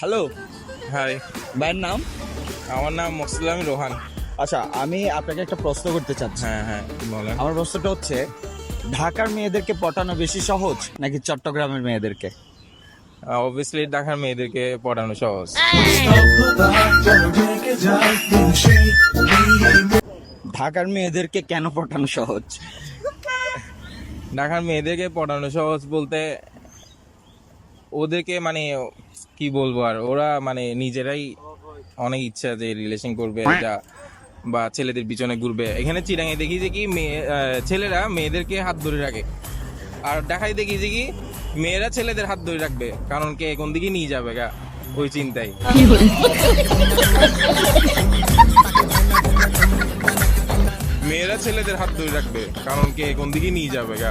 Hello hi ভাইয়ের নাম? আমার নাম মকসুলাম রোহান। আচ্ছা আমি আপনাকে একটা প্রশ্ন করতে চাচ্ছি। হ্যাঁ হ্যাঁ বলেন। আমার প্রশ্নটা হচ্ছে ঢাকার মেয়েদেরকে পটানো বেশি সহজ নাকি চট্টগ্রামের মেয়েদেরকে? অবভিয়াসলি ঢাকার মেয়েদেরকে পড়ানো সহজ। ঢাকার মেয়েদেরকে কেন পটানো সহজ? ঢাকার মেয়েদেরকে পড়ানো সহজ বলতে ওদেরকে মানে কি বলব আর, ওরা মানে নিজেরাই অনেক ইচ্ছা যে রিলেশন করবে, যা বা ছেলেদের পিছনে ঘুরবে। এখানে চিরাঙে দেখি যে কি, মেয়ে ছেলেরা মেয়েদেরকে হাত ধরে রাখে। আর ঢাকায় দেখি যে কি, মেয়েরা ছেলেদের হাত ধরে রাখবে, কারণ কে কোন দিকে নিয়ে যাবে গা, ওই চিন্তাই মেয়েরা ছেলেদের হাত ধরে রাখবে, কারণ কে কোন দিকে নিয়ে যাবে গা।